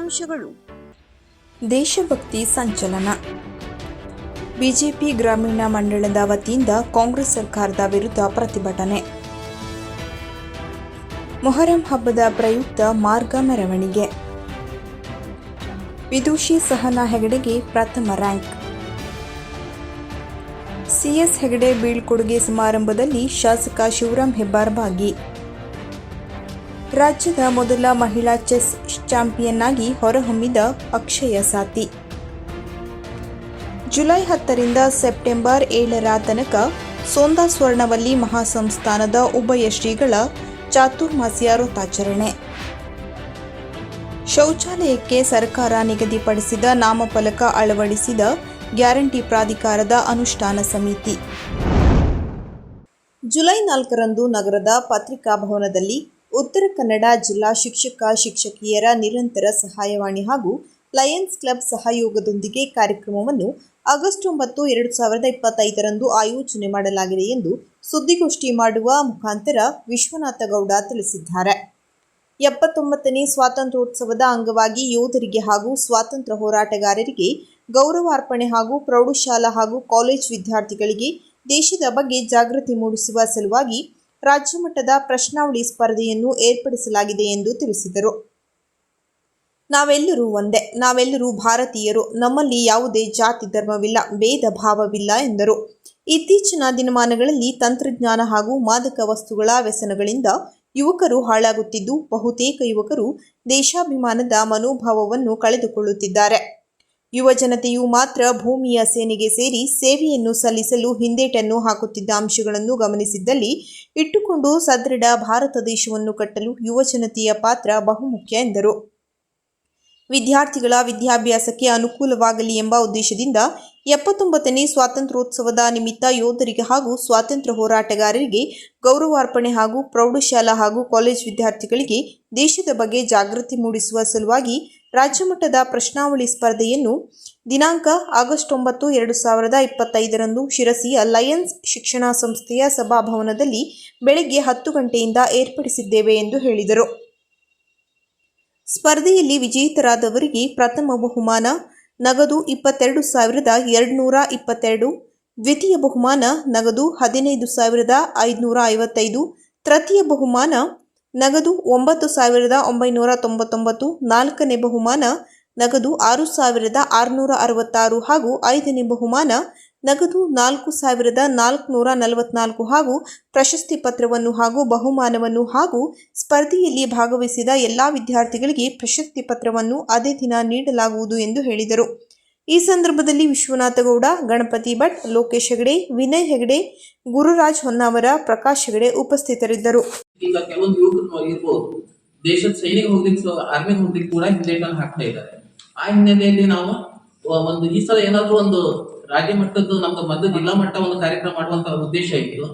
ಮುಖ್ಯಾಂಶಗಳು ದೇಶಭಕ್ತಿ ಸಂಚಲನ. ಬಿಜೆಪಿ ಗ್ರಾಮೀಣ ಮಂಡಳದ ವತಿಯಿಂದ ಕಾಂಗ್ರೆಸ್ ಸರ್ಕಾರದ ವಿರುದ್ಧ ಪ್ರತಿಭಟನೆ. ಮೊಹರಂ ಹಬ್ಬದ ಪ್ರಯುಕ್ತ ಮಾರ್ಗ ಮೆರವಣಿಗೆ. ವಿದುಷಿ ಸಹನಾ ಹೆಗಡೆಗೆ ಪ್ರಥಮ ರ್ಯಾಂಕ್. ಸಿಎಸ್ ಹೆಗಡೆ ಬೀಳ್ಕೊಡುಗೆ ಸಮಾರಂಭದಲ್ಲಿ ಶಾಸಕ ಶಿವರಾಂ ಹೆಬ್ಬಾರ್ ಭಾಗಿ. ರಾಜ್ಯದ ಮೊದಲ ಮಹಿಳಾ ಚೆಸ್ ಚಾಂಪಿಯನ್ ಆಗಿ ಹೊರಹೊಮ್ಮಿದ ಅಕ್ಷಯ ಸಾತಿ ಜುಲೈ ಹತ್ತರಿಂದ ಸೆಪ್ಟೆಂಬರ್ ಏಳರ ತನಕ ಸೋಂದಾ ಸ್ವರ್ಣವಲ್ಲಿ ಮಹಾಸಂಸ್ಥಾನದ ಉಭಯ ಶ್ರೀಗಳ ಚಾತುರ್ಮಾಸ್ಯ ವ್ರತಾಚರಣೆ ಶೌಚಾಲಯಕ್ಕೆ ಸರ್ಕಾರ ನಿಗದಿಪಡಿಸಿದ ನಾಮಫಲಕ ಅಳವಡಿಸಿದ ಗ್ಯಾರಂಟಿ ಪ್ರಾಧಿಕಾರದ ಅನುಷ್ಠಾನ ಸಮಿತಿ. ಜುಲೈ ನಾಲ್ಕರಂದು ನಗರದ ಪತ್ರಿಕಾ ಭವನದಲ್ಲಿ ಉತ್ತರ ಕನ್ನಡ ಜಿಲ್ಲಾ ಶಿಕ್ಷಕ, ಶಿಕ್ಷಕಿಯರ ನಿರಂತರ ಸಹಾಯವಾಣಿ ಹಾಗೂ ಲಯನ್ಸ್ ಕ್ಲಬ್ ಸಹಯೋಗದೊಂದಿಗೆ ಕಾರ್ಯಕ್ರಮವನ್ನು ಆಗಸ್ಟ್ ಒಂಬತ್ತು, ಎರಡು ಸಾವಿರದ ಇಪ್ಪತ್ತೈದರಂದು ಆಯೋಜನೆ ಮಾಡಲಾಗಿದೆ ಎಂದು ಸುದ್ದಿಗೋಷ್ಠಿ ಮಾಡುವ ಮುಖಾಂತರ ವಿಶ್ವನಾಥ ಗೌಡ ತಿಳಿಸಿದ್ದಾರೆ. ಎಪ್ಪತ್ತೊಂಬತ್ತನೇ ಸ್ವಾತಂತ್ರ್ಯೋತ್ಸವದ ಅಂಗವಾಗಿ ಯೋಧರಿಗೆ ಹಾಗೂ ಸ್ವಾತಂತ್ರ್ಯ ಹೋರಾಟಗಾರರಿಗೆ ಗೌರವಾರ್ಪಣೆ ಹಾಗೂ ಪ್ರೌಢಶಾಲಾ ಹಾಗೂ ಕಾಲೇಜು ವಿದ್ಯಾರ್ಥಿಗಳಿಗೆ ದೇಶದ ಬಗ್ಗೆ ಜಾಗೃತಿ ಮೂಡಿಸುವ ಸಲುವಾಗಿ ರಾಜ್ಯ ಮಟ್ಟದ ಪ್ರಶ್ನಾವಳಿ ಸ್ಪರ್ಧೆಯನ್ನು ಏರ್ಪಡಿಸಲಾಗಿದೆ ಎಂದು ತಿಳಿಸಿದರು. ನಾವೆಲ್ಲರೂ ಒಂದೇ, ನಾವೆಲ್ಲರೂ ಭಾರತೀಯರು, ನಮ್ಮಲ್ಲಿ ಯಾವುದೇ ಜಾತಿ ಧರ್ಮವಿಲ್ಲ, ಭೇದ ಭಾವವಿಲ್ಲ ಎಂದರು. ಇತ್ತೀಚಿನ ದಿನಮಾನಗಳಲ್ಲಿ ತಂತ್ರಜ್ಞಾನ ಹಾಗೂ ಮಾದಕ ವಸ್ತುಗಳ ವ್ಯಸನಗಳಿಂದ ಯುವಕರು ಹಾಳಾಗುತ್ತಿದ್ದು, ಬಹುತೇಕ ಯುವಕರು ದೇಶಾಭಿಮಾನದ ಮನೋಭಾವವನ್ನು ಕಳೆದುಕೊಳ್ಳುತ್ತಿದ್ದಾರೆ. ಯುವ ಜನತೆಯು ಮಾತ್ರ ಭೂಮಿಯ ಸೇನೆಗೆ ಸೇರಿ ಸೇವೆಯನ್ನು ಸಲ್ಲಿಸಲು ಹಿಂದೇಟನ್ನು ಹಾಕುತ್ತಿದ್ದ ಅಂಶಗಳನ್ನು ಗಮನಿಸಿದ್ದಲ್ಲಿ ಇಟ್ಟುಕೊಂಡು ಸದೃಢ ಭಾರತ ದೇಶವನ್ನು ಕಟ್ಟಲು ಯುವ ಜನತೆಯ ಪಾತ್ರ ಬಹುಮುಖ್ಯ ಎಂದರು. ವಿದ್ಯಾರ್ಥಿಗಳ ವಿದ್ಯಾಭ್ಯಾಸಕ್ಕೆ ಅನುಕೂಲವಾಗಲಿ ಎಂಬ ಉದ್ದೇಶದಿಂದ ಎಪ್ಪತ್ತೊಂಬತ್ತನೇ ಸ್ವಾತಂತ್ರ್ಯೋತ್ಸವದ ನಿಮಿತ್ತ ಯೋಧರಿಗೆ ಹಾಗೂ ಸ್ವಾತಂತ್ರ್ಯ ಹೋರಾಟಗಾರರಿಗೆ ಗೌರವಾರ್ಪಣೆ ಹಾಗೂ ಪ್ರೌಢಶಾಲಾ ಹಾಗೂ ಕಾಲೇಜು ವಿದ್ಯಾರ್ಥಿಗಳಿಗೆ ದೇಶದ ಬಗ್ಗೆ ಜಾಗೃತಿ ಮೂಡಿಸುವ ಸಲುವಾಗಿ ರಾಜ್ಯಮಟ್ಟದ ಪ್ರಶ್ನಾವಳಿ ಸ್ಪರ್ಧೆಯನ್ನು ದಿನಾಂಕ ಆಗಸ್ಟ್ ಒಂಬತ್ತು ಎರಡು ಸಾವಿರದ ಇಪ್ಪತ್ತೈದರಂದು ಶಿರಸಿಯ ಲಯನ್ಸ್ ಶಿಕ್ಷಣ ಸಂಸ್ಥೆಯ ಸಭಾಭವನದಲ್ಲಿ ಬೆಳಗ್ಗೆ ಹತ್ತು ಗಂಟೆಯಿಂದ ಏರ್ಪಡಿಸಿದ್ದೇವೆ ಎಂದು ಹೇಳಿದರು. ಸ್ಪರ್ಧೆಯಲ್ಲಿ ವಿಜೇತರಾದವರಿಗೆ ಪ್ರಥಮ ಬಹುಮಾನ, ನಗದು ಇಪ್ಪತ್ತೆರಡು ಸಾವಿರದ ಎರಡುನೂರ ಇಪ್ಪತ್ತೆರಡು, ದ್ವಿತೀಯ ಬಹುಮಾನ, ನಗದು ಹದಿನೈದು ಸಾವಿರದ ಐದುನೂರ ಐವತ್ತೈದು, ತೃತೀಯ ಬಹುಮಾನ ನಗದು ಒಂಬತ್ತು ಸಾವಿರದ ಒಂಬೈನೂರ ತೊಂಬತ್ತೊಂಬತ್ತು ನಾಲ್ಕನೇ ಬಹುಮಾನ, ನಗದು ಆರು ಸಾವಿರದ ಆರುನೂರ ಅರವತ್ತಾರು ಹಾಗೂ ಐದನೇ ಬಹುಮಾನ, ನಗದು ನಾಲ್ಕು ಸಾವಿರದ ನಾಲ್ಕುನೂರ ನಲವತ್ನಾಲ್ಕು ಹಾಗೂ ಪ್ರಶಸ್ತಿ ಪತ್ರವನ್ನು ಹಾಗೂ ಬಹುಮಾನವನ್ನು ಹಾಗೂ ಸ್ಪರ್ಧೆಯಲ್ಲಿ ಭಾಗವಹಿಸಿದ ಎಲ್ಲ ವಿದ್ಯಾರ್ಥಿಗಳಿಗೆ ಪ್ರಶಸ್ತಿ ಪತ್ರವನ್ನು ಅದೇ ದಿನ ನೀಡಲಾಗುವುದು ಎಂದು ಹೇಳಿದರು. ಈ ಸಂದರ್ಭದಲ್ಲಿ ವಿಶ್ವನಾಥ ಗೌಡ ಗಣಪತಿ ಭಟ್, ಲೋಕೇಶ್ ಹೆಗಡೆ, ವಿನಯ್ ಹೆಗಡೆ, ಗುರುರಾಜ್ ಹೊನ್ನಾವರ, ಪ್ರಕಾಶ್ ಹೆಗಡೆ ಉಪಸ್ಥಿತರಿದ್ದರು. ಈಗ ಕೆಲವೊಂದು ಯುವಕರು ಇರ್ಬೋದು ದೇಶದ ಸೈನಿಕ ಹೋಗ್ಲಿಕ್ಕೆ ಆರ್ಮಿ ಹೋಗ್ಲಿಕ್ಕೆ ಕೂಡ ಹಿಂದೇಟನ್ನು ಹಾಕ್ತಾ ಇದ್ದಾರೆ. ಆ ಹಿನ್ನೆಲೆಯಲ್ಲಿ ನಾವು ಒಂದು ಈ ಸಲ ಏನಾದ್ರು ಒಂದು ರಾಜ್ಯ ಮಟ್ಟದ್ದು ನಮ್ದು ಮಧ್ಯ ಜಿಲ್ಲಾ ಮಟ್ಟ ಒಂದು ಕಾರ್ಯಕ್ರಮ ಮಾಡುವಂತ ಉದ್ದೇಶ ಇತ್ತು.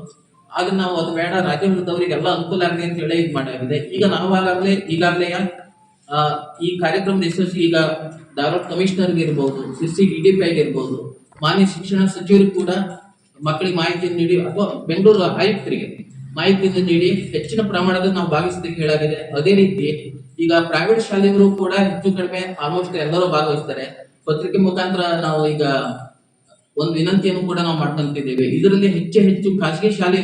ಆಗ ನಾವು ಅದು ಬೇಡ, ರಾಜ್ಯ ಮಟ್ಟದವರಿಗೆಲ್ಲ ಅನುಕೂಲ ಆಗಲಿ ಅಂತ ಹೇಳಿ ಇದು ಮಾಡಾಗಿದೆ. ಈಗ ನಾವಾಗಲೇ ಈಗಾಗಲೇ ಈ ಕಾರ್ಯಕ್ರಮದ ಯಶಸ್ವಿ ಈಗ ಧಾರವಾಡ ಕಮಿಷನರ್ಗೆ ಇರ್ಬೋದು, ಸಿ ಡಿ ಡಿ ಪಿ ಆಗಿರ್ಬೋದು ಮಾನ್ಯ ಶಿಕ್ಷಣ ಸಚಿವರು ಕೂಡ ಮಕ್ಕಳಿಗೆ ಮಾಹಿತಿಯನ್ನು ನೀಡಿ, ಅಥವಾ ಬೆಂಗಳೂರು ಆಯುಕ್ತರಿಗೆ ಮಾಹಿತಿಯನ್ನು ನೀಡಿ, ಹೆಚ್ಚಿನ ಪ್ರಮಾಣದಲ್ಲಿ ನಾವು ಭಾಗಿಸಲಿಕ್ಕೆ ಹೇಳಾಗಿದೆ. ಅದೇ ರೀತಿ ಈಗ ಪ್ರೈವೇಟ್ ಶಾಲೆಗಳು ಕೂಡ ಹೆಚ್ಚು ಕಡಿಮೆ ಆಲ್ಮೋಸ್ಟ್ ಎಲ್ಲರೂ ಭಾಗವಹಿಸ್ತಾರೆ. ಪತ್ರಿಕೆ ಮುಖಾಂತರ ನಾವು ಈಗ ಒಂದು ವಿನಂತಿಯನ್ನು ಕೂಡ ನಾವು ಮಾಡ್ಕೊಂತಿದ್ದೇವೆ ಇದರಲ್ಲಿ ಹೆಚ್ಚು ಹೆಚ್ಚು ಖಾಸಗಿ ಶಾಲೆ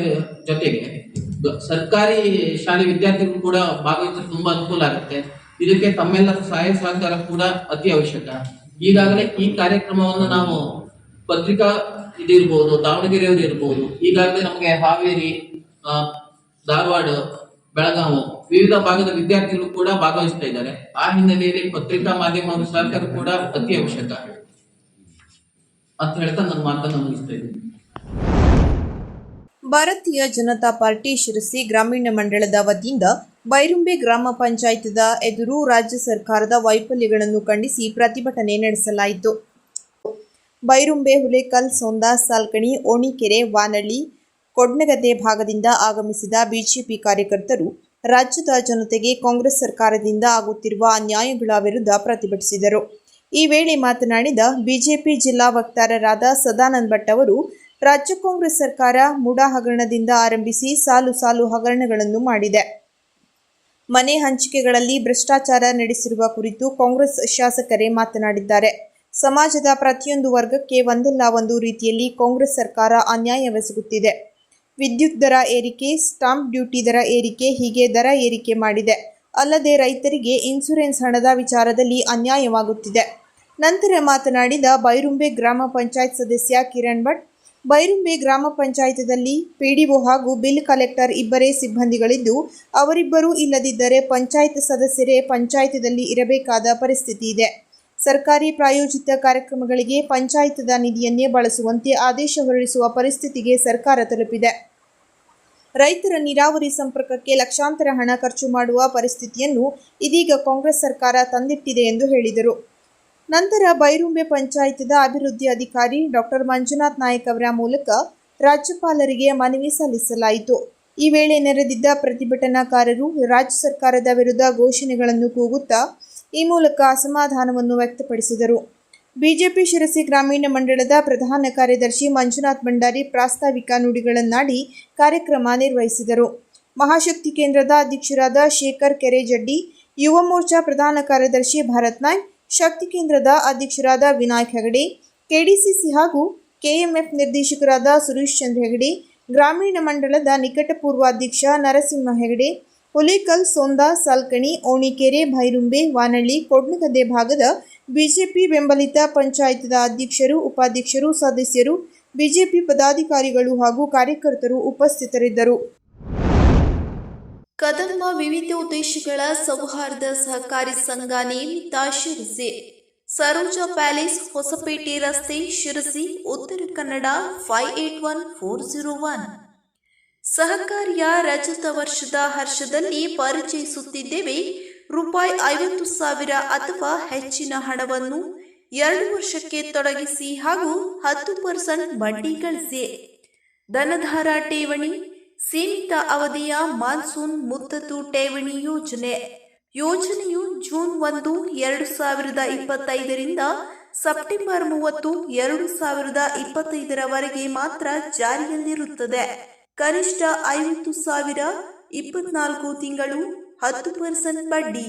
ಜೊತೆಗೆ ಸರ್ಕಾರಿ ಶಾಲೆ ವಿದ್ಯಾರ್ಥಿಗಳು ಕೂಡ ಭಾಗವಹಿಸಲು ತುಂಬಾ ಅನುಕೂಲ ಆಗುತ್ತೆ. ಇದಕ್ಕೆ ತಮ್ಮೆಲ್ಲರ ಸಹಾಯ ಸಹಕಾರ ಕೂಡ ಅತಿ ಅವಶ್ಯಕ. ಈಗಾಗಲೇ ಈ ಕಾರ್ಯಕ್ರಮವನ್ನು ನಾವು ಪತ್ರಿಕಾ ಇದಿರ್ಬೋದು, ದಾವಣಗೆರೆಯವರು ಇರ್ಬೋದು, ಈಗಾಗಲೇ ನಮಗೆ ಹಾವೇರಿ ಧಾರವಾಡ ಬೆಳಗಾವಿ ವಿವಿಧ ಭಾಗದ ವಿದ್ಯಾರ್ಥಿಗಳು ಕೂಡ ಭಾಗವಹಿಸ್ತಾ ಇದ್ದಾರೆ. ಆ ಹಿನ್ನೆಲೆಯಲ್ಲಿ ಪತ್ರಿಕಾ ಮಾಧ್ಯಮದ ಸಹಕಾರ ಕೂಡ ಅತಿ ಅವಶ್ಯಕ. ಅಂತ ಹೇಳ್ತಾ ನನ್ನ ಮಾತನ್ನು ಮುಗಿಸ್ತಾ ಇದ್ದೀನಿ. ಭಾರತೀಯ ಜನತಾ ಪಾರ್ಟಿ ಶಿರಸಿ ಗ್ರಾಮೀಣ ಮಂಡಳದ ವತಿಯಿಂದ ಬೈರುಂಬೆ ಗ್ರಾಮ ಪಂಚಾಯತ್ದ ಎದುರು ರಾಜ್ಯ ಸರ್ಕಾರದ ವೈಫಲ್ಯಗಳನ್ನು ಖಂಡಿಸಿ ಪ್ರತಿಭಟನೆ ನಡೆಸಲಾಯಿತು. ಬೈರುಂಬೆ ಹುಲೇಕಲ್ ಸೋಂದಾ ಸಾಲ್ಕಣಿ, ಓಣಿಕೆರೆ, ವಾನಳ್ಳಿ, ಕೊಡ್ನಗದ್ದೆ ಭಾಗದಿಂದ ಆಗಮಿಸಿದ ಬಿಜೆಪಿ ಕಾರ್ಯಕರ್ತರು ರಾಜ್ಯದ ಜನತೆಗೆ ಕಾಂಗ್ರೆಸ್ ಸರ್ಕಾರದಿಂದ ಆಗುತ್ತಿರುವ ಅನ್ಯಾಯಗಳ ವಿರುದ್ಧ ಪ್ರತಿಭಟಿಸಿದರು. ಈ ವೇಳೆ ಮಾತನಾಡಿದ ಬಿಜೆಪಿ ಜಿಲ್ಲಾ ವಕ್ತಾರರಾದ ಸದಾನಂದ ಭಟ್ ಅವರು, ರಾಜ್ಯ ಕಾಂಗ್ರೆಸ್ ಸರ್ಕಾರ ಮುಡಾ ಹಗರಣದಿಂದ ಆರಂಭಿಸಿ ಸಾಲು ಸಾಲು ಹಗರಣಗಳನ್ನು ಮಾಡಿದೆ. ಮನೆ ಹಂಚಿಕೆಗಳಲ್ಲಿ ಭ್ರಷ್ಟಾಚಾರ ನಡೆಸಿರುವ ಕುರಿತು ಕಾಂಗ್ರೆಸ್ ಶಾಸಕರೇ ಮಾತನಾಡಿದ್ದಾರೆ. ಸಮಾಜದ ಪ್ರತಿಯೊಂದು ವರ್ಗಕ್ಕೆ ಒಂದಲ್ಲ ಒಂದು ರೀತಿಯಲ್ಲಿ ಕಾಂಗ್ರೆಸ್ ಸರ್ಕಾರ ಅನ್ಯಾಯವೆಸಗುತ್ತಿದೆ ವಿದ್ಯುತ್ ದರ ಏರಿಕೆ, ಸ್ಟಾಂಪ್ ಡ್ಯೂಟಿ ದರ ಏರಿಕೆ ಹೀಗೆ ದರ ಏರಿಕೆ ಮಾಡಿದೆ. ಅಲ್ಲದೆ ರೈತರಿಗೆ ಇನ್ಸೂರೆನ್ಸ್ ಹಣದ ವಿಚಾರದಲ್ಲಿ ಅನ್ಯಾಯವಾಗುತ್ತಿದೆ. ನಂತರ ಮಾತನಾಡಿದ ಬೈರುಂಬೆ ಗ್ರಾಮ ಪಂಚಾಯತ್ ಸದಸ್ಯ ಕಿರಣ್ ಭಟ್ ಬೈರುಂಬೆ ಗ್ರಾಮ ಪಂಚಾಯತದಲ್ಲಿ ಪಿಡಿಒ ಹಾಗೂ ಬಿಲ್ ಕಲೆಕ್ಟರ್ ಇಬ್ಬರೇ ಸಿಬ್ಬಂದಿಗಳಿದ್ದು, ಅವರಿಬ್ಬರೂ ಇಲ್ಲದಿದ್ದರೆ ಪಂಚಾಯತ್ ಸದಸ್ಯರೇ ಪಂಚಾಯತದಲ್ಲಿ ಇರಬೇಕಾದ ಪರಿಸ್ಥಿತಿ ಇದೆ. ಸರ್ಕಾರಿ ಪ್ರಾಯೋಜಿತ ಕಾರ್ಯಕ್ರಮಗಳಿಗೆ ಪಂಚಾಯತದ ನಿಧಿಯನ್ನೇ ಬಳಸುವಂತೆ ಆದೇಶ ಹೊರಡಿಸುವ ಪರಿಸ್ಥಿತಿಗೆ ಸರ್ಕಾರ ತಲುಪಿದೆ. ರೈತರ ನೀರಾವರಿ ಸಂಪರ್ಕಕ್ಕೆ ಲಕ್ಷಾಂತರ ಹಣ ಖರ್ಚು ಮಾಡುವ ಪರಿಸ್ಥಿತಿಯನ್ನು ಇದೀಗ ಕಾಂಗ್ರೆಸ್ ಸರ್ಕಾರ ತಂದಿಟ್ಟಿದೆ ಎಂದು ಹೇಳಿದರು. ನಂತರ ಬೈರುಂಬೆ ಪಂಚಾಯತದ ಅಭಿವೃದ್ಧಿ ಅಧಿಕಾರಿ ಡಾಕ್ಟರ್ ಮಂಜುನಾಥ್ ನಾಯಕ್ ಅವರ ಮೂಲಕ ರಾಜ್ಯಪಾಲರಿಗೆ ಮನವಿ ಸಲ್ಲಿಸಲಾಯಿತು. ಈ ವೇಳೆ ನೆರೆದಿದ್ದ ಪ್ರತಿಭಟನಾಕಾರರು ರಾಜ್ಯ ಸರ್ಕಾರದ ವಿರುದ್ಧ ಘೋಷಣೆಗಳನ್ನು ಕೂಗುತ್ತಾ ಈ ಮೂಲಕ ಅಸಮಾಧಾನವನ್ನು ವ್ಯಕ್ತಪಡಿಸಿದರು. ಬಿಜೆಪಿ ಶಿರಸಿ ಗ್ರಾಮೀಣ ಮಂಡಳದ ಪ್ರಧಾನ ಕಾರ್ಯದರ್ಶಿ ಮಂಜುನಾಥ್ ಭಂಡಾರಿ ಪ್ರಾಸ್ತಾವಿಕ ನುಡಿಗಳನ್ನಾಡಿ ಕಾರ್ಯಕ್ರಮ ನಿರ್ವಹಿಸಿದರು. ಮಹಾಶಕ್ತಿ ಕೇಂದ್ರದ ಅಧ್ಯಕ್ಷರಾದ ಶೇಖರ್ ಕೆರೆಜಡ್ಡಿ ಯುವ ಮೋರ್ಚಾ ಪ್ರಧಾನ ಕಾರ್ಯದರ್ಶಿ ಭರತ್ ನಾಯ್ಕ್ ಶಕ್ತಿ ಕೇಂದ್ರದ ಅಧ್ಯಕ್ಷರಾದ ವಿನಾಯಕ್ ಹೆಗಡೆ, ಕೆಡಿಸಿಸಿ ಹಾಗೂ ಕೆಎಂಎಫ್ ನಿರ್ದೇಶಕರಾದ ಸುರೇಶ್ ಚಂದ್ರ ಹೆಗಡೆ, ಗ್ರಾಮೀಣ ಮಂಡಳದ ನಿಕಟಪೂರ್ವ ಅಧ್ಯಕ್ಷ ನರಸಿಂಹ ಹೆಗಡೆ, ಹುಲಿಕಲ್ ಸೋಂದಾ ಸಾಲ್ಕಣಿ, ಓಣಿಕೆರೆ ಭೈರುಂಬೆ ವಾನಳ್ಳಿ, ಕೊಡ್ನಗದ್ದೆ ಭಾಗದ ಬಿಜೆಪಿ ಬೆಂಬಲಿತ ಪಂಚಾಯತದ ಅಧ್ಯಕ್ಷರು, ಉಪಾಧ್ಯಕ್ಷರು, ಸದಸ್ಯರು, ಬಿಜೆಪಿ ಪದಾಧಿಕಾರಿಗಳು ಹಾಗೂ ಕಾರ್ಯಕರ್ತರು ಉಪಸ್ಥಿತರಿದ್ದರು. ಕದಂಬ ವಿವಿಧ ಉದ್ದೇಶಗಳ ಸೌಹಾರ್ದ ಸಹಕಾರಿ ಸಂಘ ನಿಯಮಿತ ಶಿರಸಿ. ಸರೋಜಾ ಪ್ಯಾಲೇಸ್, ಹೊಸಪೇಟೆ ರಸ್ತೆ, Sirsi, Uttara Kannada five eight one four zero one ಸಹಕಾರಿಯ ರಜತ ವರ್ಷದ ಹರ್ಷದಲ್ಲಿ ಪರಿಚಯಿಸುತ್ತಿದ್ದೇವೆ. ರೂಪಾಯಿ ಐವತ್ತು ಸಾವಿರ ಅಥವಾ ಹೆಚ್ಚಿನ ಹಣವನ್ನು ಎರಡು ವರ್ಷಕ್ಕೆ ತೊಡಗಿಸಿ ಹಾಗೂ ಹತ್ತು ಪರ್ಸೆಂಟ್ ಬಡ್ಡಿ ಗಳಿಸಿ. ಧನಧಾರ ಠೇವಣಿ ಸೀಮಿತ ಅವಧಿಯ ಮಾನ್ಸೂನ್ ಮುತ್ತತು ಠೇವಣಿ ಯೋಜನೆ. ಯೋಜನೆಯು ಜೂನ್ ಒಂದು, ಎರಡು ಸಾವಿರದ ಇಪ್ಪತ್ತೈದರಿಂದ ಸೆಪ್ಟೆಂಬರ್ ಮೂವತ್ತು, ಎರಡು ಸಾವಿರದ ಇಪ್ಪತ್ತೈದರವರೆಗೆ ಮಾತ್ರ ಜಾರಿಯಲ್ಲಿರುತ್ತದೆ. ಕನಿಷ್ಠ ಐವತ್ತು ಸಾವಿರ ಇಪ್ಪತ್ನಾಲ್ಕು ತಿಂಗಳು ಹತ್ತು ಪರ್ಸೆಂಟ್ ಬಡ್ಡಿ.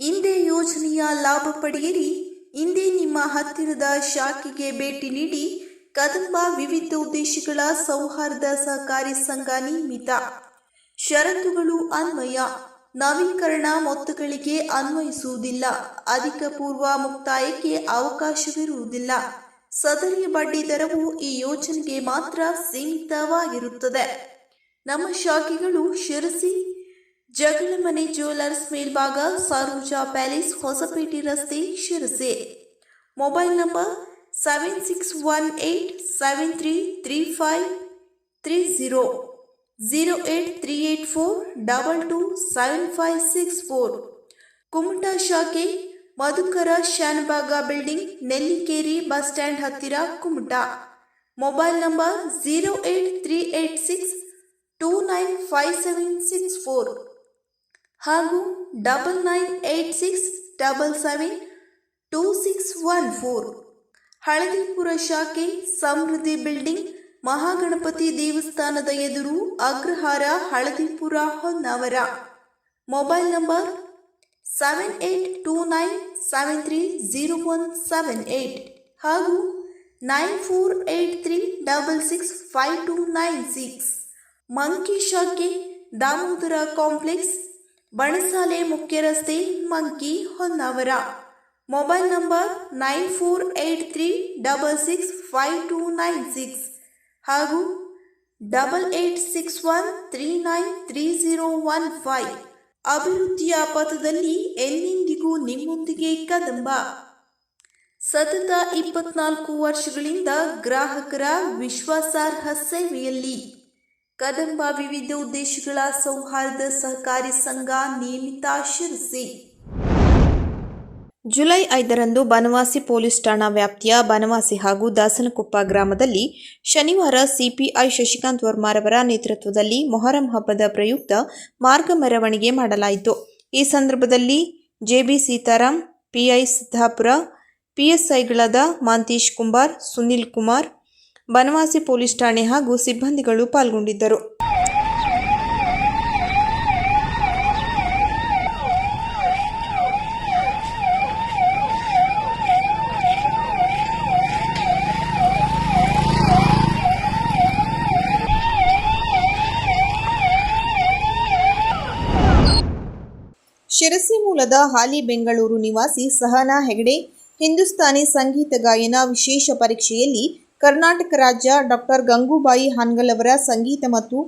ಹಿಂದೆ ಯೋಜನೆಯ ಲಾಭ ಪಡೆಯಿರಿ, ಹಿಂದೆ ನಿಮ್ಮ ಹತ್ತಿರದ ಶಾಖೆಗೆ ಭೇಟಿ ನೀಡಿ ಕದಂಬ ವಿವಿಧ ಉದ್ದೇಶಗಳ ಸೌಹಾರ್ದ ಸಹಕಾರಿ ಸಂಘ ನಿಯಮಿತ ಷರತ್ತುಗಳು ಅನ್ವಯ. ನವೀಕರಣ ಮೊತ್ತಗಳಿಗೆ ಅನ್ವಯಿಸುವುದಿಲ್ಲ. ಅಧಿಕ ಪೂರ್ವ ಮುಕ್ತಾಯಕ್ಕೆ ಅವಕಾಶವಿರುವುದಿಲ್ಲ. ಸದರಿ ಬಡ್ಡಿ ದರವು ಈ ಯೋಜನೆಗೆ ಮಾತ್ರ ಸೀಮಿತವಾಗಿರುತ್ತದೆ. ನಮ್ಮ ಶಾಖೆಗಳು ಶಿರಸಿ, ಜಗಳಮನೆ ಜ್ಯುವೆಲರ್ಸ್ ಮೇಲ್ಭಾಗ, ಸರೋಜಾ ಪ್ಯಾಲೇಸ್, ಹೊಸಪೇಟೆ ರಸ್ತೆ, Sirsi. Mobile number seven six one eight seven three three five three zero zero eight three eight four double two seven five six four Kumta ಶಾಖೆ Madhukara Shanbhag building Nellikeri bus stand ಹತ್ತಿರ Kumta mobile number zero eight three eight six two nine five seven six four ಹಾಗೂ double nine eight six double seven two six one four Haldipur ಶಾಖೆ ಸಮೃದ್ಧಿ building, Mahaganapati ದೇವಸ್ಥಾನದ ಎದುರು Agrahara Haldipur Honnavar. Mobile number seven eight two nine seven three zero one seven eight ಹಾಗೂ nine four eight three double six five two nine six Manki ಶಾಖೆ Damodara complex, Banasale ಮುಖ್ಯ ರಸ್ತೆ, Manki Honnavar. Mobile number nine four eight three double six five two nine six ಹಾಗೂ double eight six one three nine three zero one five ಅಭಿವೃದ್ಧಿಯ ಪಥದಲ್ಲಿ ಎಲ್ಲಿಂದಿಗೂ ನಿಮ್ಮೊಂದಿಗೆ ಕದಂಬ. ಸತತ ಇಪ್ಪತ್ನಾಲ್ಕು ವರ್ಷಗಳಿಂದ ಗ್ರಾಹಕರ ವಿಶ್ವಾಸಾರ್ಹ ಸೇವೆಯಲ್ಲಿ ಕದಂಬ ವಿವಿಧ ಉದ್ದೇಶಗಳ ಸೌಹಾರ್ದ ಸಹಕಾರಿ ಸಂಘ ನಿಯಮಿತ ಶಿರಸಿ. ಜುಲೈ ಐದರಂದು ಬನವಾಸಿ ಪೊಲೀಸ್ ಠಾಣಾ ವ್ಯಾಪ್ತಿಯ ಬನವಾಸಿ ಹಾಗೂ ದಾಸನಕೊಪ್ಪ ಗ್ರಾಮದಲ್ಲಿ ಶನಿವಾರ ಸಿಪಿಐ ಶಶಿಕಾಂತ್ ವರ್ಮಾರವರ ನೇತೃತ್ವದಲ್ಲಿ ಮೊಹರಂ ಹಬ್ಬದ ಪ್ರಯುಕ್ತ ಮಾರ್ಗ ಮೆರವಣಿಗೆ ಮಾಡಲಾಯಿತು. ಈ ಸಂದರ್ಭದಲ್ಲಿ ಜೆಬಿ ಸೀತಾರಾಮ್ ಪಿಐ ಸಿದ್ದಾಪುರ ಪಿಎಸ್ಐಗಳಾದ ಮಾಂತೀಶ್ ಕುಮಾರ್ ಸುನಿಲ್ ಕುಮಾರ್, ಬನವಾಸಿ ಪೊಲೀಸ್ ಠಾಣೆ ಹಾಗೂ ಸಿಬ್ಬಂದಿಗಳು ಪಾಲ್ಗೊಂಡಿದ್ದರು ಶಿರಸಿ ಮೂಲದ ಹಾಲಿ ಬೆಂಗಳೂರು ನಿವಾಸಿ ಸಹನಾ ಹೆಗಡೆ, ಹಿಂದೂಸ್ತಾನಿ ಸಂಗೀತ ಗಾಯನ ವಿಶೇಷ ಪರೀಕ್ಷೆಯಲ್ಲಿ ಕರ್ನಾಟಕ ರಾಜ್ಯ ಡಾಕ್ಟರ್ ಗಂಗೂಬಾಯಿ ಹಾನ್ಗಲ್ ಅವರ ಸಂಗೀತ ಮತ್ತು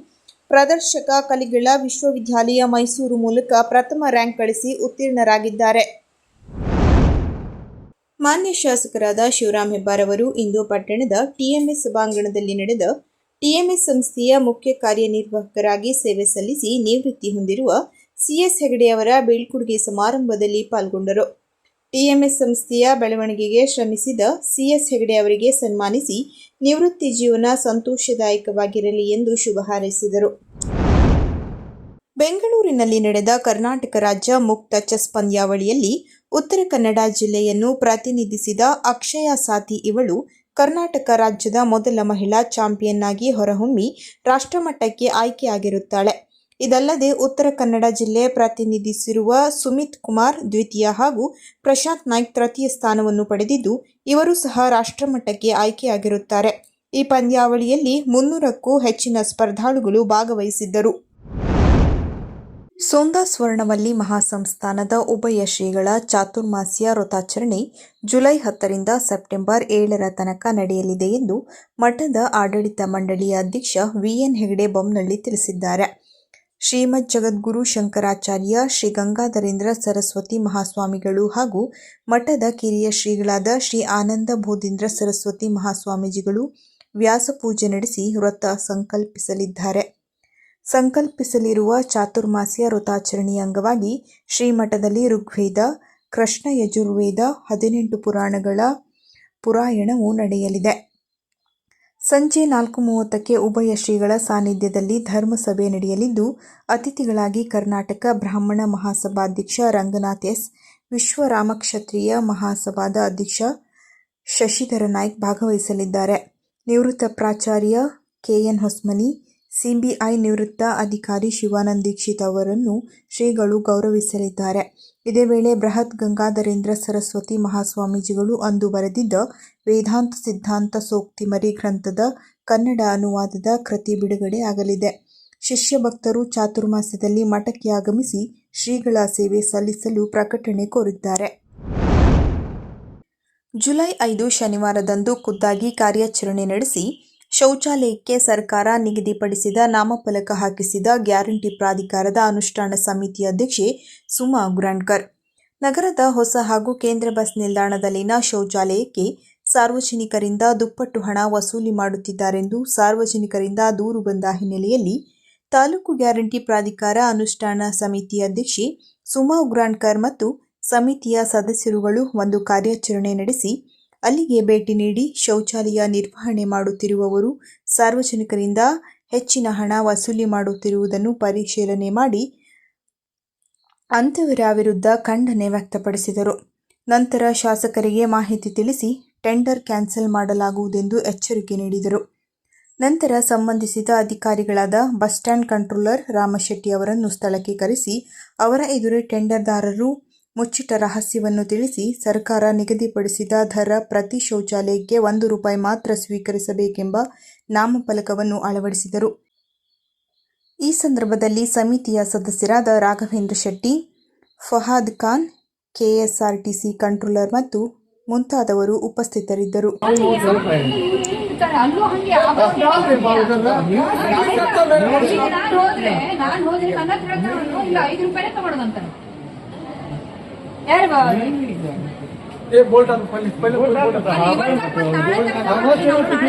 ಪ್ರದರ್ಶಕ ಕಲಿಗಳ ವಿಶ್ವವಿದ್ಯಾಲಯ ಮೈಸೂರು ಮೂಲಕ ಪ್ರಥಮ ರ್ಯಾಂಕ್ ಗಳಿಸಿ ಉತ್ತೀರ್ಣರಾಗಿದ್ದಾರೆ. ಮಾನ್ಯ ಶಾಸಕರಾದ ಶಿವರಾಮ್ ಹೆಬ್ಬಾರ್ ಅವರು ಇಂದು ಪಟ್ಟಣದ ಟಿಎಂಎಸ್ ಸಭಾಂಗಣದಲ್ಲಿ ನಡೆದ ಟಿಎಂಎಸ್ ಸಂಸ್ಥೆಯ ಮುಖ್ಯ ಕಾರ್ಯನಿರ್ವಾಹಕರಾಗಿ ಸೇವೆ ಸಲ್ಲಿಸಿ ನಿವೃತ್ತಿ ಹೊಂದಿರುವ ಸಿಎಸ್ ಹೆಗಡೆ ಅವರ ಬೀಳ್ಕೊಡುಗೆ ಸಮಾರಂಭದಲ್ಲಿ ಪಾಲ್ಗೊಂಡರು. ಟಿಎಂಎಸ್ ಸಂಸ್ಥೆಯ ಬೆಳವಣಿಗೆಗೆ ಶ್ರಮಿಸಿದ ಸಿಎಸ್ ಹೆಗಡೆ ಅವರಿಗೆ ಸನ್ಮಾನಿಸಿ ನಿವೃತ್ತಿ ಜೀವನ ಸಂತೋಷದಾಯಕವಾಗಿರಲಿ ಎಂದು ಶುಭ ಹಾರೈಸಿದರು. ಬೆಂಗಳೂರಿನಲ್ಲಿ ನಡೆದ ಕರ್ನಾಟಕ ರಾಜ್ಯ ಮುಕ್ತ ಚೆಸ್ ಪಂದ್ಯಾವಳಿಯಲ್ಲಿ ಉತ್ತರ ಕನ್ನಡ ಜಿಲ್ಲೆಯನ್ನು ಪ್ರತಿನಿಧಿಸಿದ ಅಕ್ಷಯ ಸಾತಿ ಇವಳು ಕರ್ನಾಟಕ ರಾಜ್ಯದ ಮೊದಲ ಮಹಿಳಾ ಚಾಂಪಿಯನ್ ಆಗಿ ಹೊರಹೊಮ್ಮಿ ರಾಷ್ಟ್ರಮಟ್ಟಕ್ಕೆ ಆಯ್ಕೆಯಾಗಿರುತ್ತಾಳೆ. ಇದಲ್ಲದೆ ಉತ್ತರ ಕನ್ನಡ ಜಿಲ್ಲೆ ಪ್ರತಿನಿಧಿಸಿರುವ ಸುಮಿತ್ ಕುಮಾರ್ ದ್ವಿತೀಯ ಹಾಗೂ ಪ್ರಶಾಂತ್ ನಾಯ್ಕ್ ತೃತೀಯ ಸ್ಥಾನವನ್ನು ಪಡೆದಿದ್ದು, ಇವರು ಸಹ ರಾಷ್ಟ್ರಮಟ್ಟಕ್ಕೆ ಆಯ್ಕೆಯಾಗಿರುತ್ತಾರೆ. ಈ ಪಂದ್ಯಾವಳಿಯಲ್ಲಿ ಮುನ್ನೂರಕ್ಕೂ ಹೆಚ್ಚಿನ ಸ್ಪರ್ಧಾಳುಗಳು ಭಾಗವಹಿಸಿದ್ದರು. ಸೋಂದಾ ಸ್ವರ್ಣವಲ್ಲಿ ಮಹಾಸಂಸ್ಥಾನದ ಉಭಯ ಶ್ರೀಗಳ ಚಾತುರ್ಮಾಸ್ಯ ವ್ರತಾಚರಣೆ ಜುಲೈ ಹತ್ತರಿಂದ ಸೆಪ್ಟೆಂಬರ್ ಏಳರ ತನಕ ನಡೆಯಲಿದೆ ಎಂದು ಮಠದ ಆಡಳಿತ ಮಂಡಳಿಯ ಅಧ್ಯಕ್ಷ ವಿಎನ್ ಹೆಗಡೆ ಬೊಮ್ಮನಳ್ಳಿ ತಿಳಿಸಿದ್ದಾರೆ. ಶ್ರೀಮದ್ ಜಗದ್ಗುರು ಶಂಕರಾಚಾರ್ಯ ಶ್ರೀ ಗಂಗಾಧರೇಂದ್ರ ಸರಸ್ವತಿ ಮಹಾಸ್ವಾಮಿಗಳು ಹಾಗೂ ಮಠದ ಕಿರಿಯ ಶ್ರೀಗಳಾದ ಶ್ರೀ ಆನಂದ ಬೋಧೀಂದ್ರ ಸರಸ್ವತಿ ಮಹಾಸ್ವಾಮೀಜಿಗಳು ವ್ಯಾಸಪೂಜೆ ನಡೆಸಿ ವ್ರತ ಸಂಕಲ್ಪಿಸಲಿದ್ದಾರೆ. ಸಂಕಲ್ಪಿಸಲಿರುವ ಚಾತುರ್ಮಾಸ್ಯ ವ್ರತಾಚರಣೆಯ ಅಂಗವಾಗಿ ಶ್ರೀಮಠದಲ್ಲಿ ಋಗ್ವೇದ, ಕೃಷ್ಣ ಯಜುರ್ವೇದ, ಹದಿನೆಂಟು ಪುರಾಣಗಳ ಪುರಾಯಣವು ನಡೆಯಲಿದೆ. ಸಂಜೆ ನಾಲ್ಕು ಮೂವತ್ತಕ್ಕೆ ಉಭಯ ಶ್ರೀಗಳ ಸಾನ್ನಿಧ್ಯದಲ್ಲಿ ಧರ್ಮಸಭೆ ನಡೆಯಲಿದ್ದು, ಅತಿಥಿಗಳಾಗಿ ಕರ್ನಾಟಕ ಬ್ರಾಹ್ಮಣ ಮಹಾಸಭಾಧ್ಯಕ್ಷ ರಂಗನಾಥ್ ಎಸ್, ವಿಶ್ವರಾಮಕ್ಷತ್ರಿಯ ಮಹಾಸಭಾದ ಅಧ್ಯಕ್ಷ ಶಶಿಧರ ನಾಯ್ಕ್ ಭಾಗವಹಿಸಲಿದ್ದಾರೆ. ನಿವೃತ್ತ ಪ್ರಾಚಾರ್ಯ ಕೆಎನ್ ಹೊಸ್ಮನಿ ಸಿಬಿಐ ನಿವೃತ್ತ ಅಧಿಕಾರಿ ಶಿವಾನಂದ್ ದೀಕ್ಷಿತ್ ಅವರನ್ನು ಶ್ರೀಗಳು ಗೌರವಿಸಲಿದ್ದಾರೆ. ಇದೇ ವೇಳೆ ಬೃಹತ್ ಗಂಗಾಧರೇಂದ್ರ ಸರಸ್ವತಿ ಮಹಾಸ್ವಾಮೀಜಿಗಳು ಅಂದು ಬರೆದಿದ್ದ ವೇದಾಂತ ಸಿದ್ಧಾಂತ ಸೂಕ್ತಿಮರಿ ಗ್ರಂಥದ ಕನ್ನಡ ಅನುವಾದದ ಕೃತಿ ಬಿಡುಗಡೆ ಆಗಲಿದೆ. ಶಿಷ್ಯ ಭಕ್ತರು ಚಾತುರ್ಮಾಸ್ಯದಲ್ಲಿ ಮಠಕ್ಕೆ ಆಗಮಿಸಿ ಶ್ರೀಗಳ ಸೇವೆ ಸಲ್ಲಿಸಲು ಪ್ರಕಟಣೆ ಕೋರಿದ್ದಾರೆ. ಜುಲೈ ಐದು ಶನಿವಾರದಂದು ಖುದ್ದಾಗಿ ಕಾರ್ಯಾಚರಣೆ ನಡೆಸಿ ಶೌಚಾಲಯಕ್ಕೆ ಸರ್ಕಾರ ನಿಗದಿಪಡಿಸಿದ ನಾಮಫಲಕ ಹಾಕಿಸಿದ ಗ್ಯಾರಂಟಿ ಪ್ರಾಧಿಕಾರದ ಅನುಷ್ಠಾನ ಸಮಿತಿ ಅಧ್ಯಕ್ಷೆ ಸುಮಾ ಗುರಾಣ್ಕರ್. ನಗರದ ಹೊಸ ಹಾಗೂ ಕೇಂದ್ರ ಬಸ್ ನಿಲ್ದಾಣದಲ್ಲಿನ ಶೌಚಾಲಯಕ್ಕೆ ಸಾರ್ವಜನಿಕರಿಂದ ದುಪ್ಪಟ್ಟು ಹಣ ವಸೂಲಿ ಮಾಡುತ್ತಿದ್ದಾರೆಂದು ಸಾರ್ವಜನಿಕರಿಂದ ದೂರು ಬಂದ ಹಿನ್ನೆಲೆಯಲ್ಲಿ ತಾಲೂಕು ಗ್ಯಾರಂಟಿ ಪ್ರಾಧಿಕಾರ ಅನುಷ್ಠಾನ ಸಮಿತಿ ಅಧ್ಯಕ್ಷೆ ಸುಮಾ ಉಗ್ರಾಣ್ಕರ್ ಮತ್ತು ಸಮಿತಿಯ ಸದಸ್ಯರುಗಳು ಒಂದು ಕಾರ್ಯಾಚರಣೆ ನಡೆಸಿ ಅಲ್ಲಿಗೆ ಭೇಟಿ ನೀಡಿ ಶೌಚಾಲಯ ನಿರ್ವಹಣೆ ಮಾಡುತ್ತಿರುವವರು ಸಾರ್ವಜನಿಕರಿಂದ ಹೆಚ್ಚಿನ ಹಣ ವಸೂಲಿ ಮಾಡುತ್ತಿರುವುದನ್ನು ಪರಿಶೀಲನೆ ಮಾಡಿ ಅಂಥವರ ವಿರುದ್ಧ ಖಂಡನೆ ವ್ಯಕ್ತಪಡಿಸಿದರು. ನಂತರ ಶಾಸಕರಿಗೆ ಮಾಹಿತಿ ತಿಳಿಸಿ ಟೆಂಡರ್ ಕ್ಯಾನ್ಸಲ್ ಮಾಡಲಾಗುವುದೆಂದು ಎಚ್ಚರಿಕೆ ನೀಡಿದರು. ನಂತರ ಸಂಬಂಧಿಸಿದ ಅಧಿಕಾರಿಗಳಾದ ಬಸ್ ಸ್ಟ್ಯಾಂಡ್ ಕಂಟ್ರೋಲರ್ ರಾಮಶೆಟ್ಟಿ ಅವರನ್ನು ಸ್ಥಳಕ್ಕೆ ಕರೆಸಿ ಅವರ ಎದುರೇ ಟೆಂಡರ್ದಾರರು ಮುಚ್ಚಿಟ್ಟ ರಹಸ್ಯವನ್ನು ತಿಳಿಸಿ ಸರ್ಕಾರ ನಿಗದಿಪಡಿಸಿದ ದರ ಪ್ರತಿ ಶೌಚಾಲಯಕ್ಕೆ ಒಂದು ರೂಪಾಯಿ ಮಾತ್ರ ಸ್ವೀಕರಿಸಬೇಕೆಂಬ ನಾಮಫಲಕವನ್ನು ಅಳವಡಿಸಿದರು. ಈ ಸಂದರ್ಭದಲ್ಲಿ ಸಮಿತಿಯ ಸದಸ್ಯರಾದ ರಾಘವೇಂದ್ರ ಶೆಟ್ಟಿ, ಫಹಾದ್ ಖಾನ್, ಕೆಎಸ್ಆರ್ಟಿಸಿ ಕಂಟ್ರೋಲರ್ ಮತ್ತು ಮುಂತಾದವರು ಉಪಸ್ಥಿತರಿದ್ದರು. ಯಾರು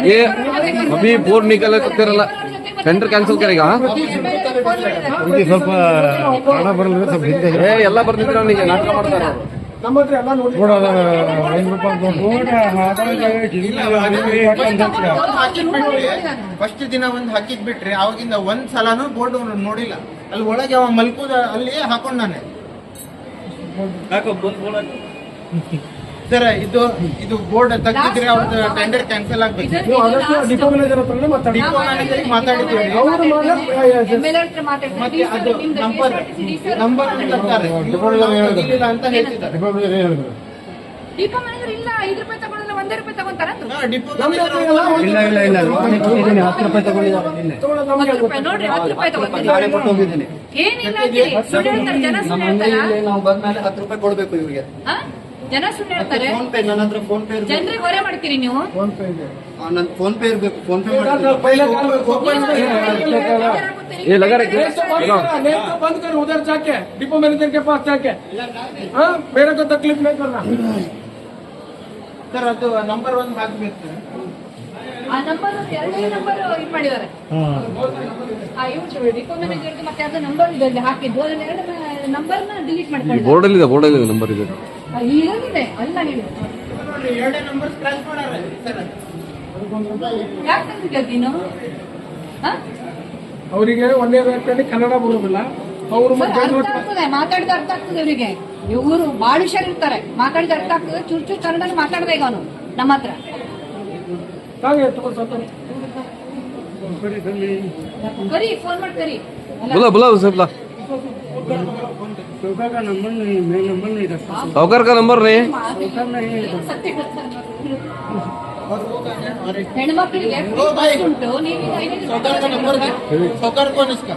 ಏ ಅಭಿ ಬೋರ್ ನಿಗಲ್ಲ ಟೆಂಡರ್ ಕ್ಯಾನ್ಸಲ್ ಕರೆಗ? ಸ್ವಲ್ಪ ಹಣ ಬರಲ್ಲ ಸ್ವಲ್ಪ ಹಿಂದೆ ಎಲ್ಲ ಬರ್ತಿದ್ರೆ ಅವನಿಗೆ ನಾಟಕ ಮಾಡ್ತಾರೆ ಫಸ್ಟ್ ದಿನ ಒಂದು ಹಾಕಿದ್ ಬಿಟ್ರಿ ಅವಾಗಿಂದ ಒಂದ್ ಸಲಾನು ಬೋರ್ಡ್ ನೋಡಿಲ್ಲ. ಅಲ್ಲಿ ಒಳಗೆ ಅವ ಮಲ್ಕೋದ ಅಲ್ಲಿ ಹಾಕೊಂಡ್ ಸರ್ ಇದು ಇದು ಬೋರ್ಡ್ ತೆಗ್ದಿದ್ರೆ ಅವ್ರದ್ದು ಟೆಂಡರ್ ಕ್ಯಾನ್ಸಲ್ ಆಗ್ಬೇಕು. ಡಿಪೋ ಮ್ಯಾನೇಜರ್ ಹತ್ರನೇ ಮಾತಾಡಿ. ಡಿಪೋ ಮ್ಯಾನೇಜರ್ ಮಾತಾಡಿದ್ದೀವಿ ಅವರು ಮತ್ತೆ ಅದು ನಂಬರ್ ನಂಬರ್ ತರ್ತಾರೆ. ಅಂತ ಹೇಳ್ತಿದ್ದಾರೆ. ಡಿಪೋ ಮ್ಯಾನೇಜರ್ ಇಲ್ಲ ಐದು ರೂಪಾಯಿ ತಗೊಳ್ಳಲ್ಲ ಒಂದು ಒಂದೇ ರೂಪಾಯಿ ತಗೊಂತಾರ ಡಿಪೋ ಇಲ್ಲ ಇಲ್ಲ ಇಲ್ಲ ನಾನೇ ಕೊಟ್ಟಿದ್ದೀನಿ ಹತ್ತು ರೂಪಾಯಿ ತಗೊಂಡಿದ್ದಾರೆ ನಿನ್ನೆ ಹತ್ತು ರೂಪಾಯಿ ನೋಡ್ರಿ ಹತ್ತು ರೂಪಾಯಿ ನಾಳೆ ಕೊಟ್ಟು ತಗೊಂತೀನಿ ಹೋಗಿದ್ದೀನಿ ಏನಿಲ್ಲ ಅಂತೀರಿ? ಸುಳ್ಳು ಹೇಳ್ತಾರೆ ಜನ ಸುಳ್ಳು ನಮ್ಮ ಹೇಳ್ತಾರ ಇಲ್ಲಿ ನಾವು ಬಂದ್ಮೇಲೆ ಹತ್ತು ರೂಪಾಯಿ ಕೊಡ್ಬೇಕು ಇವ್ರಿಗೆ ಆ? ಜನ ಸುಳ್ಳು ಹೇಳ್ತಾರೆ ಫೋನ್ ಪೇ ನನ್ನ ಹತ್ರ ಫೋನ್ ಪೇ ಇರ್ಬೇಕು ಜನರಿಗೆ ಹೊರೆ ಮಾಡ್ತೀರಿ ನೀವು ಆ, ನನ್ ಫೋನ್ ಪೇ ಇರ್ಬೇಕು ಫೋನ್ ಪೇ ಮಾಡ್ಬೇಕು ये लगा रखे नेट को बंद कर उधर जाके डिपो मैनेजर के पास जाके हाँ मेरे को तकलीफ नहीं करना ಸರ್ ಅದು ನಂಬರ್ ಒನ್ ಹಾಕ್ಬೇಕು ಆ ನಂಬರ್ ಎರಡನೇ ನಂಬರ್ ಇದು ಮಾಡಿದ್ದಾರೆ. ಆ ಇವ್ರು ಡಿಪೋ ಮ್ಯಾನೇಜರ್ಗೆ ಮತ್ತೆ ಅದು ನಂಬರ್ ಹಾಕಿದ್ದು. ಅದನ್ನ ಎರಡು ನಂಬರ್ನ ಡಿಲೀಟ್ ಮಾಡ್ಕೊಂಡಿದ್ದಾರೆ ಬೋರ್ಡ್ ಅಲ್ಲಿ ಇದೆ ಬೋರ್ಡ್ ಅಲ್ಲಿ ನಂಬರ್ ಇದೆ. ಆ, ಇರೋದಿದೆ. ಅಲ್ಲ ಹೇಳಿ ನೋಡ್ರಿ ಎರಡೇ ನಂಬರ್ ಸ್ಕ್ರಾಚ್ ಮಾಡಾರ ಸರ್ ಯಾಕೆ ತಂದಿದ್ದೆ ನೀನು ಹಾ? ಅವರಿಗೆ ಒಂದೇ ಕನ್ನಡ ಬರೋದಿಲ್ಲ. ಅವರು ಸರ್, ಅರ್ಥ ಆಗ್ತದೆ ಮಾತಾಡಿದ ಅರ್ಥ ಆಗ್ತದೆ ಇವರಿಗೆ ಇವರು ಬಾಳ ಹುಷಾರಿರ್ತಾರೆ ಮಾತಾಡಿದ ಅರ್ಥ ಆಗ್ತದೆ ಚೂರ್ ಚೂರ್ ಕನ್ನಡ ಮಾತಾಡ್ದೆ ಈಗ ಅವನು ನಮ್ಮ ಹತ್ರ ಹಾಗೆ ತಗೋ ಸ್ವಲ್ಪ. ಕರಿ ಫೋನ್ ಮಾಡಿ ಕರಿ ಅಲ್ಲ, बोला बोला उसे बोला साहूकार का नंबर नहीं ಸತ್ಯ ಹೇಳ್ತಾರೆ. ಹೆಣ್ಮಕ್ಳಿಗೆ ಓ ಬಾಯ್. ಉಂಟು ನೀವು ಐನೂರು सौकर का नंबर है सौकर कौन इसका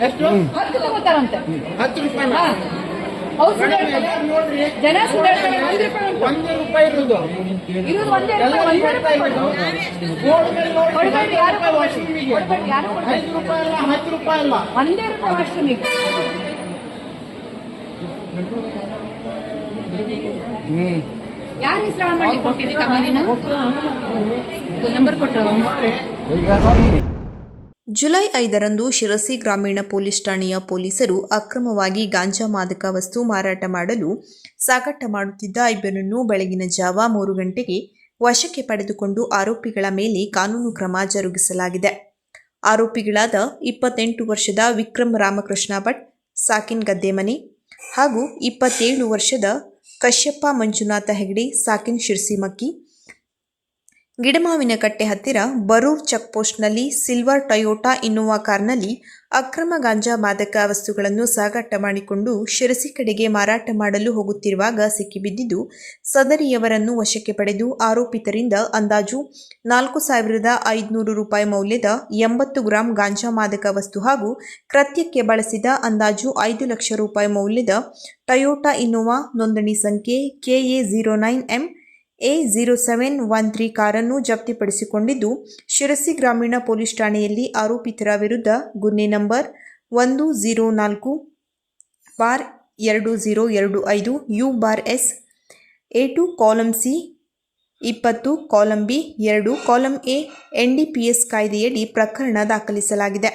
ಎಷ್ಟು? ಹತ್ತು ತಗೋತಾರಂತೆ. ಹತ್ತು ರೂಪಾಯಿ ಹಾ. ಅವ್ರು ಸುಳ್ಳು ಜನ. ಒಂದು ರೂಪಾಯಿ ಉಂಟು. ಒಂದು ರೂಪಾಯಿ ಇರುದು. ಇರೋದು ಒಂದೇ ರೂಪಾಯಿ, ಒಂದೇ ರೂಪಾಯಿ ಕೊಡು. ಕೊಡ್ಬೇಡಿ, ಯಾರು ಕೊಡ್ಬೇಡಿ. ಕೊಡ್ಬೇಡಿ, ಯಾರು ಕೊಡ್ಬೇಡಿ. ಐದು ರೂಪಾಯಿ ಅಲ್ಲ ಹತ್ತು ರೂಪಾಯಿ ಅಲ್ಲ. ಒಂದೇ ರೂಪಾಯಿ ವಾಶ್ರೂಮಿಗೆ ಯಾರು ಹೆಸರು ಮಾಡಿ ಕೊಟ್ಟಿದ್ದೀವಿ ನಂಬರ್ ಕೊಟ್ಟರು ಜುಲೈ ಐದರಂದು ಶಿರಸಿ ಗ್ರಾಮೀಣ ಪೊಲೀಸ್ ಠಾಣೆಯ ಪೊಲೀಸರು ಅಕ್ರಮವಾಗಿ ಗಾಂಜಾ ಮಾದಕ ವಸ್ತು ಮಾರಾಟ ಮಾಡಲು ಸಾಗಾಟ ಮಾಡುತ್ತಿದ್ದ ಇಬ್ಬರನ್ನು ಬೆಳಗಿನ ಜಾವ ಮೂರು ಗಂಟೆಗೆ ವಶಕ್ಕೆ ಪಡೆದುಕೊಂಡು ಆರೋಪಿಗಳ ಮೇಲೆ ಕಾನೂನು ಕ್ರಮ ಜರುಗಿಸಲಾಗಿದೆ. ಆರೋಪಿಗಳಾದ ಇಪ್ಪತ್ತೆಂಟು ವರ್ಷದ ವಿಕ್ರಮ್ ರಾಮಕೃಷ್ಣ ಭಟ್, ಸಾಕಿನ್ ಗದ್ದೆಮನೆ ಹಾಗೂ ಇಪ್ಪತ್ತೇಳು ವರ್ಷದ ಕಶ್ಯಪ್ಪ ಮಂಜುನಾಥ ಹೆಗಡೆ, ಸಾಕಿನ್ ಶಿರ್ಸಿಮಕ್ಕಿ ಗಿಡಮಾವಿನಕಟ್ಟೆ ಹತ್ತಿರ ಬರೂರ್ ಚೆಕ್ಪೋಸ್ಟ್ನಲ್ಲಿ ಸಿಲ್ವರ್ ಟೊಯೋಟಾ ಇನ್ನೋವಾ ಕಾರ್ನಲ್ಲಿ ಅಕ್ರಮ ಗಾಂಜಾ ಮಾದಕ ವಸ್ತುಗಳನ್ನು ಸಾಗಾಟ ಮಾಡಿಕೊಂಡು ಶಿರಸಿ ಕಡೆಗೆ ಮಾರಾಟ ಮಾಡಲು ಹೋಗುತ್ತಿರುವಾಗ ಸಿಕ್ಕಿಬಿದ್ದಿದ್ದು, ಸದರಿಯವರನ್ನು ವಶಕ್ಕೆ ಪಡೆದು ಆರೋಪಿತರಿಂದ ಅಂದಾಜು ನಾಲ್ಕು ಸಾವಿರದ ಐದುನೂರು ರೂಪಾಯಿ ಮೌಲ್ಯದ ಎಂಬತ್ತು ಗ್ರಾಂ ಗಾಂಜಾ ಮಾದಕ ವಸ್ತು ಹಾಗೂ ಕೃತ್ಯಕ್ಕೆ ಬಳಸಿದ ಅಂದಾಜು ಐದು ಲಕ್ಷ ರೂಪಾಯಿ ಮೌಲ್ಯದ ಟೊಯೋಟಾ ಇನ್ನೋವಾ ನೋಂದಣಿ ಸಂಖ್ಯೆ KA zero nine M A zero seven one three ಕಾರನ್ನು ಜಪ್ತಿಪಡಿಸಿಕೊಂಡಿದ್ದು, ಶಿರಸಿ ಗ್ರಾಮೀಣ ಪೊಲೀಸ್ ಠಾಣೆಯಲ್ಲಿ ಆರೋಪಿತರ ವಿರುದ್ಧ ಗುನ್ನೆ ನಂಬರ್ ಒಂದು ಝೀರೋ ನಾಲ್ಕು, ಬಾರ್ ಎರಡು ಝೀರೋ ಎರಡು ಐದು, ಯು ಬಾರ್ ಎಸ್, ಎ ಟು ಕಾಲಮ್ ಸಿ, ಇಪ್ಪತ್ತು ಕಾಲಂ ಬಿ, ಎರಡು column A, N D P S ಕಾಯ್ದೆಯಡಿ ಪ್ರಕರಣ ದಾಖಲಿಸಲಾಗಿದೆ.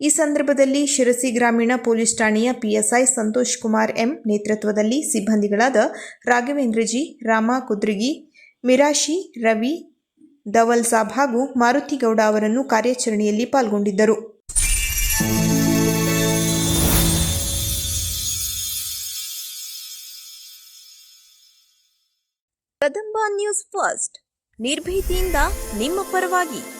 ಈ ಸಂದರ್ಭದಲ್ಲಿ ಶಿರಸಿ ಗ್ರಾಮೀಣ ಪೊಲೀಸ್ ಠಾಣೆಯ ಪಿಎಸ್ಐ ಸಂತೋಷ್ ಕುಮಾರ್ ಎಂ ನೇತೃತ್ವದಲ್ಲಿ ಸಿಬ್ಬಂದಿಗಳಾದ ರಾಘವೇಂದ್ರಜಿ, ರಾಮ ಕುದ್ರಿಗಿ, ಮಿರಾಶಿ, ರವಿ, ಧವಲ್ ಸಾಬ್ ಹಾಗೂ ಮಾರುತಿಗೌಡ ಅವರನ್ನು ಕಾರ್ಯಾಚರಣೆಯಲ್ಲಿ ಪಾಲ್ಗೊಂಡಿದ್ದರು. Kadamba news first. ನಿರ್ಭೀತಿಯಿಂದ ನಿಮ್ಮ ಪರವಾಗಿ.